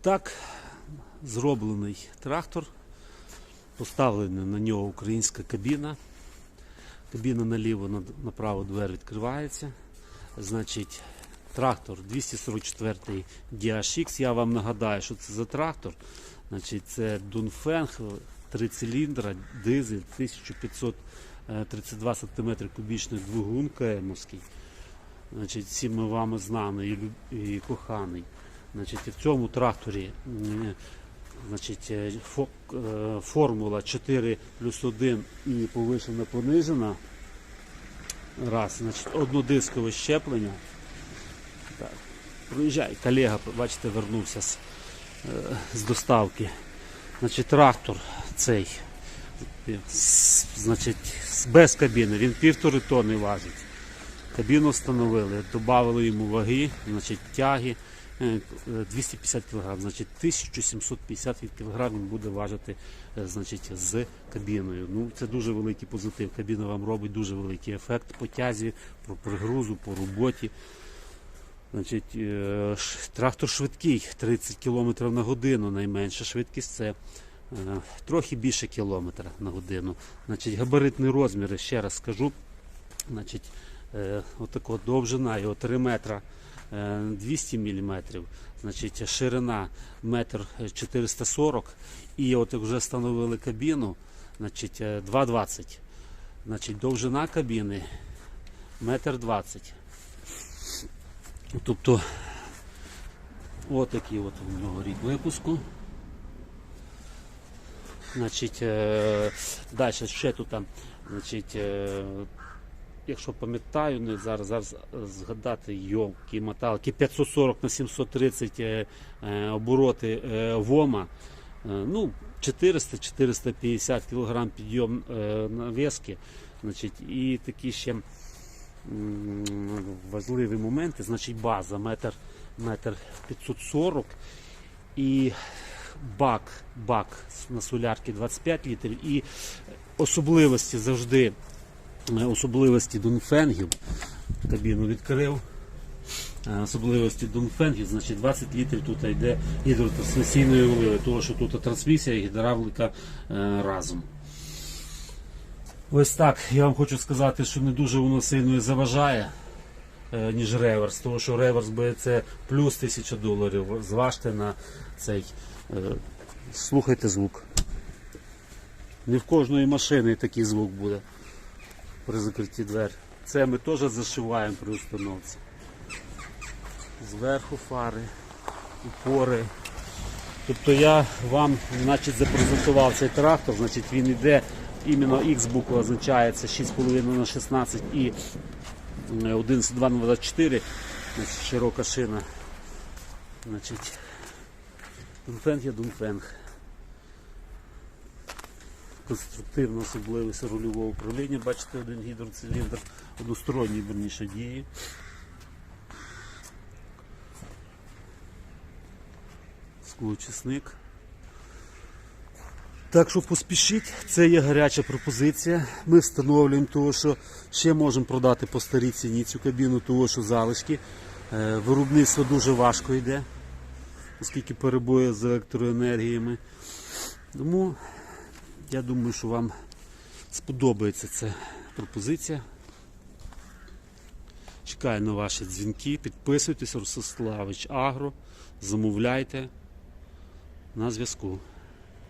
Так, зроблений трактор, поставлена на нього українська кабіна. Кабіна наліво, на- направо двері відкривається. Значить, трактор 244 DHX. Я вам нагадаю, що це за трактор. Значить, це Дунфенг, 3 циліндра, дизель, 1532 см кубічний двигун КМовський. Значить, всі ми вами знаний і коханий. Значить, в цьому тракторі значить, е, е, формула 4 плюс 1 і повишена понижена. Раз, значить, однодискове щеплення. Так. Проїжджай, колега, бачите, вернувся з, е, з доставки. Значить, трактор цей. Значить, без кабіни, він півтори тонни важить. Кабіну встановили, додали йому ваги, значить, тяги 250 кг, значить 1750 кг він буде важити е, значить, з кабіною. Ну, це дуже великий позитив. Кабіна вам робить дуже великий ефект по тязі, по пригрузу, по роботі. Значить, е, трактор швидкий, 30 км на годину, найменша швидкість це е, трохи більше кілометра на годину. Значить, габаритні розміри, ще раз скажу. Значить, е, отако довжина його 3 метра е, 200 мм, значить, ширина 1 440 і от як вже встановили кабіну, значить, е, 2,20. Значить, довжина кабіни 1,20 м. Тобто, от такий от у нього рік випуску. Значить, е, далі ще тут значить, е, якщо пам'ятаю, не зараз, зараз згадати йолки, моталки 540 на 730 е, е, обороти е, ВОМа. Е, ну, 400-450 кг підйом е, навески. Значить, і такі ще важливі моменти, значить база метр, метр 540 і бак, бак на солярки 25 літрів і особливості завжди е, особливості Дунфенгів. Кабіну відкрив. Е, Особливості Дунфенгів, значить 20 літрів тут йде гідротрансмісійної оливи, тому що тут трансмісія і гідравліка е, разом. Ось так. Я вам хочу сказати, що не дуже воно сильно і заважає, е, ніж реверс, тому що реверс би це плюс 1000 доларів. Зважте на цей. е, Слухайте звук. Не в кожної машини такий звук буде при закритті двері. Це ми теж зашиваємо при установці. Зверху фари, упори. Тобто я вам значить, запрезентував цей трактор, значить він йде, іменно X буква означає це 6,5 на 16 і е, 11,2 на 24, значить, широка шина. Значить, Дунфенг є Дунфенг. Конструктивна особливість рульового управління. Бачите, один гідроциліндр, односторонній верніше дії. Склоочисник. Так що поспішіть, це є гаряча пропозиція. Ми встановлюємо того, що ще можемо продати по старій ціні цю кабіну, того що залишки. Е, Виробництво дуже важко йде, оскільки перебої з електроенергіями. Тому я думаю, що вам сподобається ця пропозиція. Чекаю на ваші дзвінки. Підписуйтесь, Ростиславич Агро, замовляйте на зв'язку.